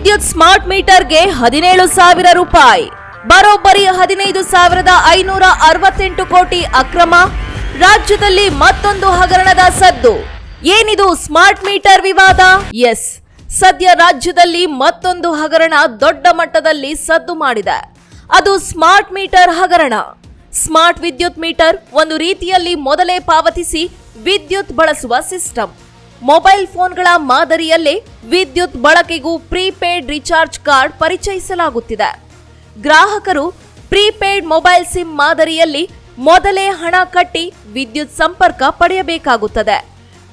ವಿದ್ಯುತ್ ಸ್ಮಾರ್ಟ್ ಮೀಟರ್ಗೆ ಹದಿನೇಳು ಸಾವಿರ ರೂಪಾಯಿ. ಬರೋಬ್ಬರಿ ಹದಿನೈದು ಸಾವಿರದ ಐನೂರ ಅರವತ್ತೆಂಟು ಕೋಟಿ ಅಕ್ರಮ. ರಾಜ್ಯದಲ್ಲಿ ಮತ್ತೊಂದು ಹಗರಣದ ಸದ್ದು. ಏನಿದು ಸ್ಮಾರ್ಟ್ ಮೀಟರ್ ವಿವಾದ? ಎಸ್. ಸದ್ಯ ರಾಜ್ಯದಲ್ಲಿ ಮತ್ತೊಂದು ಹಗರಣ ದೊಡ್ಡ ಮಟ್ಟದಲ್ಲಿ ಸದ್ದು ಮಾಡಿದೆ. ಅದು ಸ್ಮಾರ್ಟ್ ಮೀಟರ್ ಹಗರಣ. ಸ್ಮಾರ್ಟ್ ವಿದ್ಯುತ್ ಮೀಟರ್ ಒಂದು ರೀತಿಯಲ್ಲಿ ಮೊದಲೇ ಪಾವತಿಸಿ ವಿದ್ಯುತ್ ಬಳಸುವ ಸಿಸ್ಟಮ್. ಮೊಬೈಲ್ ಫೋನ್ಗಳ ಮಾದರಿಯಲ್ಲೇ ವಿದ್ಯುತ್ ಬಳಕೆಗೂ ಪ್ರೀಪೇಯ್ಡ್ ರೀಚಾರ್ಜ್ ಕಾರ್ಡ್ ಪರಿಚಯಿಸಲಾಗುತ್ತಿದೆ. ಗ್ರಾಹಕರು ಪ್ರೀಪೇಯ್ಡ್ ಮೊಬೈಲ್ ಸಿಮ್ ಮಾದರಿಯಲ್ಲಿ ಮೊದಲೇ ಹಣ ಕಟ್ಟಿ ವಿದ್ಯುತ್ ಸಂಪರ್ಕ ಪಡೆಯಬೇಕಾಗುತ್ತದೆ.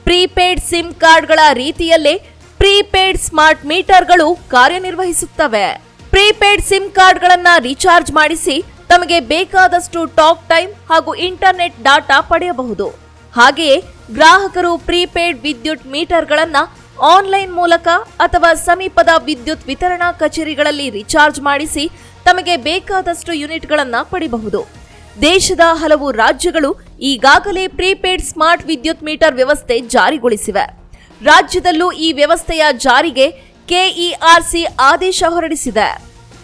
ಪ್ರೀಪೇಯ್ಡ್ ಸಿಮ್ ಕಾರ್ಡ್ಗಳ ರೀತಿಯಲ್ಲೇ ಪ್ರೀಪೇಯ್ಡ್ ಸ್ಮಾರ್ಟ್ ಮೀಟರ್ಗಳು ಕಾರ್ಯನಿರ್ವಹಿಸುತ್ತವೆ. ಪ್ರೀಪೇಯ್ಡ್ ಸಿಮ್ ಕಾರ್ಡ್ಗಳನ್ನು ರೀಚಾರ್ಜ್ ಮಾಡಿಸಿ ತಮಗೆ ಬೇಕಾದಷ್ಟು ಟಾಕ್ ಟೈಮ್ ಹಾಗೂ ಇಂಟರ್ನೆಟ್ ಡಾಟಾ ಪಡೆಯಬಹುದು. ಹಾಗೆಯೇ ಗ್ರಾಹಕರು ಪ್ರೀಪೇಡ್ ವಿದ್ಯುತ್ ಮೀಟರ್ಗಳನ್ನು ಆನ್ಲೈನ್ ಮೂಲಕ ಅಥವಾ ಸಮೀಪದ ವಿದ್ಯುತ್ ವಿತರಣಾ ಕಚೇರಿಗಳಲ್ಲಿ ರಿಚಾರ್ಜ್ ಮಾಡಿಸಿ ತಮಗೆ ಬೇಕಾದಷ್ಟು ಯೂನಿಟ್ಗಳನ್ನು ಪಡೆಯಬಹುದು ದೇಶದ ಹಲವು ರಾಜ್ಯಗಳು ಈಗಾಗಲೇ ಪ್ರೀಪೇಡ್ ಸ್ಮಾರ್ಟ್ ವಿದ್ಯುತ್ ಮೀಟರ್ ವ್ಯವಸ್ಥೆ ಜಾರಿಗೊಳಿಸಿವೆ. ರಾಜ್ಯದಲ್ಲೂ ಈ ವ್ಯವಸ್ಥೆಯ ಜಾರಿಗೆ ಕೆಇಆರ್ಸಿ ಆದೇಶ ಹೊರಡಿಸಿದೆ.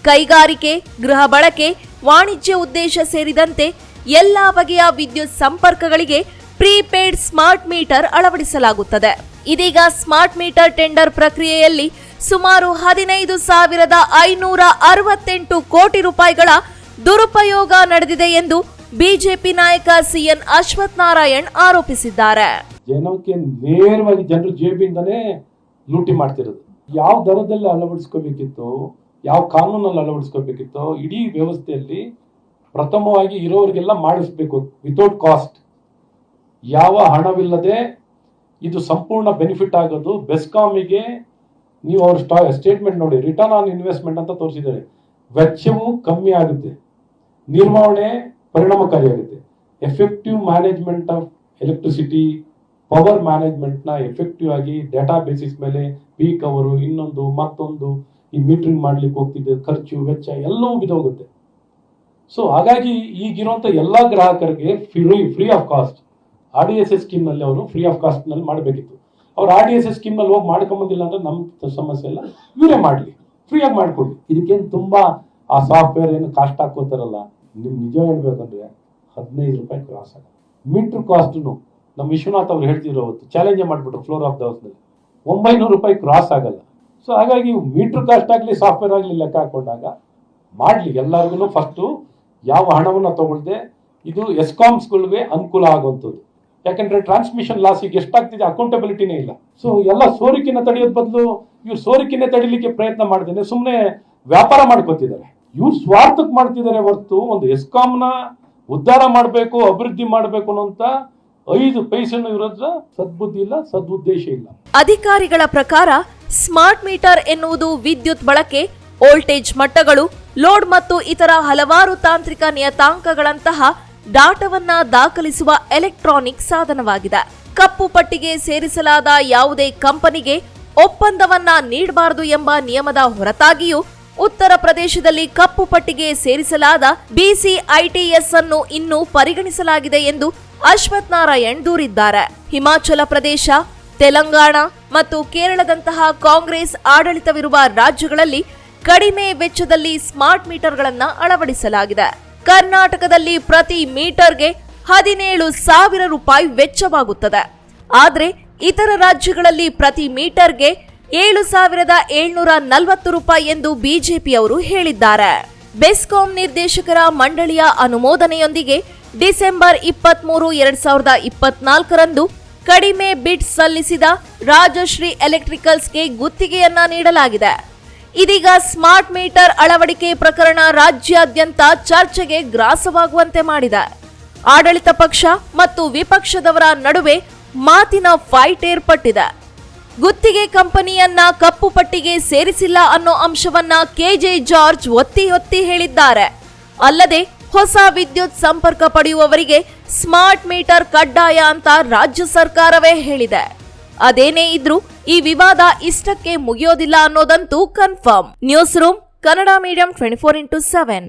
ಕೈಗಾರಿಕೆ, ಗೃಹ ಬಳಕೆ, ವಾಣಿಜ್ಯ ಉದ್ದೇಶ ಸೇರಿದಂತೆ ಎಲ್ಲ ಬಗೆಯ ವಿದ್ಯುತ್ ಸಂಪರ್ಕಗಳಿಗೆ ಪ್ರೀಪೇಡ್ ಸ್ಮಾರ್ಟ್ ಮೀಟರ್ ಅಳವಡಿಸಲಾಗುತ್ತದೆ. ಇದೀಗ ಸ್ಮಾರ್ಟ್ ಮೀಟರ್ ಟೆಂಡರ್ ಪ್ರಕ್ರಿಯೆಯಲ್ಲಿ ಸುಮಾರು ಹದಿನೈದು ಸಾವಿರದ ಐನೂರ ಅರವತ್ತೆಂಟು ಕೋಟಿ ರೂಪಾಯಿಗಳ ದುರುಪಯೋಗ ನಡೆದಿದೆ ಎಂದು ಬಿಜೆಪಿ ನಾಯಕ ಸಿಎನ್ ಅಶ್ವಥ್ ನಾರಾಯಣ್ ಆರೋಪಿಸಿದ್ದಾರೆ. ಜನಕ್ಕೆ ನೇರವಾಗಿ ಜನರ ಜೇಬಿಂದಲೇ ಲೂಟಿ ಮಾಡ್ತಿರೋದು. ಯಾವ ದರದಲ್ಲಿ ಅಳವಡಿಸ್ಕೋಬೇಕಿತ್ತು, ಯಾವ ಕಾನೂನಲ್ಲಿ ಅಳವಡಿಸ್ಕೋಬೇಕಿತ್ತು, ಇಡೀ ವ್ಯವಸ್ಥೆಯಲ್ಲಿ ಪ್ರಥಮವಾಗಿ ಇರೋರಿಗೆಲ್ಲ ಮಾಡಿಸ್ಬೇಕು ವಿತೌಟ್ ಕಾಸ್ಟ್ ಯಾವ ಹಣವಿಲ್ಲದೆ ಇದು ಸಂಪೂರ್ಣ ಬೆನಿಫಿಟ್ ಆಗೋದು ಬೆಸ್ಕಾಮಿಗೆ ನೀವು ಅವ್ರ ಸ್ಟಾ ಸ್ಟೇಟ್ಮೆಂಟ್ ನೋಡಿ ರಿಟರ್ನ್ ಆನ್ ಇನ್ವೆಸ್ಟ್ಮೆಂಟ್ ಅಂತ ತೋರಿಸಿದ್ದಾರೆ. ವೆಚ್ಚವು ಕಮ್ಮಿ ಆಗುತ್ತೆ. ನಿರ್ವಹಣೆ ಪರಿಣಾಮಕಾರಿಯಾಗುತ್ತೆ. Effective management of electricity power ಮ್ಯಾನೇಜ್ಮೆಂಟ್ನ effective ಆಗಿ ಡೇಟಾ ಬೇಸಿಸ್ ಮೇಲೆ ಪೀಕ್ ಅವರು ಇನ್ನೊಂದು, ಮತ್ತೊಂದು, ಈ ಮೀಟ್ರಿಂಗ್ ಮಾಡ್ಲಿಕ್ಕೆ ಹೋಗ್ತಿದ್ದೆ ಖರ್ಚು, ವೆಚ್ಚ ಎಲ್ಲವೂ ಬಿದೋಗುತ್ತೆ. ಸೊ ಹಾಗಾಗಿ ಈಗಿರುವಂಥ ಎಲ್ಲ ಗ್ರಾಹಕರಿಗೆ free free of cost R D S S ಸ್ಕೀಮ್ನಲ್ಲಿ ಅವರು ಫ್ರೀ ಆಫ್ ಕಾಸ್ಟ್ನಲ್ಲಿ ಮಾಡಬೇಕಿತ್ತು. ಅವ್ರು ಆರ್ ಡಿ ಎಸ್ ಎಸ್ ಸ್ಕೀಮ್ನಲ್ಲಿ ಹೋಗಿ ಮಾಡ್ಕೊಂಬಂದಿಲ್ಲ ಅಂದ್ರೆ ನಮ್ಮ ಸಮಸ್ಯೆ ಎಲ್ಲ ಇವರೇ ಮಾಡಲಿ. ಫ್ರೀಯಾಗಿ ಮಾಡಿಕೊಡಿ. ಇದಕ್ಕೇನು ತುಂಬ ಆ ಸಾಫ್ಟ್ವೇರ್ ಏನು ಕಾಸ್ಟ್ ಹಾಕೋತಾರಲ್ಲ ನಿಮ್ಗೆ ನಿಜ ಹೇಳ್ಬೇಕಂದ್ರೆ ಹದಿನೈದು ರೂಪಾಯಿ ಕ್ರಾಸ್ ಆಗ ಮೀಟ್ರ್ ಕಾಸ್ಟ್ನು ನಮ್ಮ ವಿಶ್ವನಾಥ್ ಅವ್ರು ಹೇಳ್ತಿದ್ರು ಅವತ್ತು ಚಾಲೆಂಜ್ ಮಾಡಿಬಿಟ್ರು ಫ್ಲೋರ್ ಆಫ್ ದ ಹೌಸ್ನಲ್ಲಿ ಒಂಬೈನೂರು ರೂಪಾಯಿ ಕ್ರಾಸ್ ಆಗಲ್ಲ. ಸೊ ಹಾಗಾಗಿ ಮೀಟ್ರ್ ಕಾಸ್ಟ್ ಆಗಲಿ ಸಾಫ್ಟ್ವೇರ್ ಆಗಲಿ ಲೆಕ್ಕ ಹಾಕೊಂಡಾಗ ಮಾಡಲಿ ಎಲ್ಲರಿಗೂ ಫಸ್ಟು ಯಾವ ಹಣವನ್ನು ತಗೊಳ್ದೆ ಇದು ಎಸ್ಕಾಮ್ಸ್ಗಳಿಗೆ ಅನುಕೂಲ ಆಗುವಂಥದ್ದು. ಯಾಕಂದ್ರೆ ಟ್ರಾನ್ಸ್ಮಿಷನ್ ಲಾಸ್ ಈಗ ಎಷ್ಟಾಗ್ತಿದೆ ಅಕೌಂಟಬಿಲಿಟಿನೇ ಇಲ್ಲ. ಸೊ ಎಲ್ಲ ಸೋರಿಕೆನ ತಡೆಯೋದ್ ಬದಲು ಇವ್ರು ಸೋರಿಕೆನೆ ತಡಿಲಿಕ್ಕೆ ಪ್ರಯತ್ನ ಮಾಡಿದ್ದೇನೆ ಸುಮ್ಮನೆ ವ್ಯಾಪಾರ ಮಾಡ್ಕೊತಿದ್ದಾರೆ. ಇವ್ರು ಸ್ವಾರ್ಥಕ್ಕೆ ಮಾಡ್ತಿದ್ದಾರೆ ಹೊರತು ಒಂದು ಎಸ್ಕಾಮ್ನ ಉದ್ಧಾರ ಮಾಡಬೇಕು, ಅಭಿವೃದ್ಧಿ ಮಾಡಬೇಕು ಅನ್ನೋಂಥ ಐದು ಪೈಸನ್ನು ಇರೋದ್ರ ಸದ್ಬುದ್ಧಿ ಇಲ್ಲ ಸದ್ಉದ್ದೇಶ ಇಲ್ಲ. ಅಧಿಕಾರಿಗಳ ಪ್ರಕಾರ ಸ್ಮಾರ್ಟ್ ಮೀಟರ್ ಎನ್ನುವುದು ವಿದ್ಯುತ್ ಬಳಕೆ, ವೋಲ್ಟೇಜ್ ಮಟ್ಟಗಳು, ಲೋಡ್ ಮತ್ತು ಇತರ ಹಲವಾರು ತಾಂತ್ರಿಕ ನಿಯತಾಂಕಗಳಂತಹ ಡಾಟಾವನ್ನ ದಾಖಲಿಸುವ ಎಲೆಕ್ಟ್ರಾನಿಕ್ ಸಾಧನವಾಗಿದೆ. ಕಪ್ಪು ಪಟ್ಟಿಗೆ ಸೇರಿಸಲಾದ ಯಾವುದೇ ಕಂಪನಿಗೆ ಒಪ್ಪಂದವನ್ನ ನೀಡಬಾರದು ಎಂಬ ನಿಯಮದ ಹೊರತಾಗಿಯೂ ಉತ್ತರ ಪ್ರದೇಶದಲ್ಲಿ ಕಪ್ಪು ಪಟ್ಟಿಗೆ ಸೇರಿಸಲಾದ ಬಿಸಿಐಟಿಎಸ್ ಅನ್ನು ಇನ್ನೂ ಪರಿಗಣಿಸಲಾಗಿದೆ ಎಂದು ಅಶ್ವಥ್ ನಾರಾಯಣ್ ದೂರಿದ್ದಾರೆ. ಹಿಮಾಚಲ ಪ್ರದೇಶ, ತೆಲಂಗಾಣ ಮತ್ತು ಕೇರಳದಂತಹ ಕಾಂಗ್ರೆಸ್ ಆಡಳಿತವಿರುವ ರಾಜ್ಯಗಳಲ್ಲಿ ಕಡಿಮೆ ವೆಚ್ಚದಲ್ಲಿ ಸ್ಮಾರ್ಟ್ ಮೀಟರ್ಗಳನ್ನು ಅಳವಡಿಸಲಾಗಿದೆ. ಕರ್ನಾಟಕದಲ್ಲಿ ಪ್ರತಿ ಮೀಟರ್ಗೆ ಹದಿನೇಳು ಸಾವಿರ ರೂಪಾಯಿ ವೆಚ್ಚವಾಗುತ್ತದೆ. ಆದರೆ ಇತರ ರಾಜ್ಯಗಳಲ್ಲಿ ಪ್ರತಿ ಮೀಟರ್ಗೆ ಏಳು ಸಾವಿರದ ಏಳ್ನೂರ ನಲವತ್ತು ರೂಪಾಯಿ ಎಂದು ಬಿಜೆಪಿಯವರು ಹೇಳಿದ್ದಾರೆ. ಬೆಸ್ಕಾಂ ನಿರ್ದೇಶಕರ ಮಂಡಳಿಯ ಅನುಮೋದನೆಯೊಂದಿಗೆ ಡಿಸೆಂಬರ್ ಇಪ್ಪತ್ಮೂರು ಎರಡ್ ಸಾವಿರದ ಇಪ್ಪತ್ನಾಲ್ಕರಂದು ಕಡಿಮೆ ಬಿಡ್ ಸಲ್ಲಿಸಿದ ರಾಜಶ್ರೀ ಎಲೆಕ್ಟ್ರಿಕಲ್ಸ್ಗೆ ಗುತ್ತಿಗೆಯನ್ನ ನೀಡಲಾಗಿದೆ. ಇದೀಗ ಸ್ಮಾರ್ಟ್ ಮೀಟರ್ ಅಳವಡಿಕೆ ಪ್ರಕರಣ ರಾಜ್ಯಾದ್ಯಂತ ಚರ್ಚೆಗೆ ಗ್ರಾಸವಾಗುವಂತೆ ಮಾಡಿದೆ. ಆಡಳಿತ ಪಕ್ಷ ಮತ್ತು ವಿಪಕ್ಷದವರ ನಡುವೆ ಮಾತಿನ ಫೈಟ್ ಏರ್ಪಟ್ಟಿದೆ. ಗುತ್ತಿಗೆ ಕಂಪನಿಯನ್ನ ಕಪ್ಪು ಪಟ್ಟಿಗೆ ಸೇರಿಸಿಲ್ಲ ಅನ್ನೋ ಅಂಶವನ್ನ ಕೆಜೆ ಜಾರ್ಜ್ ಒತ್ತಿ ಒತ್ತಿ ಹೇಳಿದ್ದಾರೆ. ಅಲ್ಲದೆ ಹೊಸ ವಿದ್ಯುತ್ ಸಂಪರ್ಕ ಪಡೆಯುವವರಿಗೆ ಸ್ಮಾರ್ಟ್ ಮೀಟರ್ ಕಡ್ಡಾಯ ಅಂತ ರಾಜ್ಯ ಸರ್ಕಾರವೇ ಹೇಳಿದೆ. ಅದೇನೇ ಇದ್ರೂ ಈ ವಿವಾದ ಇಷ್ಟಕ್ಕೆ ಮುಗಿಯೋದಿಲ್ಲ ಅನ್ನೋದಂತೂ confirm news room Kannada medium twenty four into seven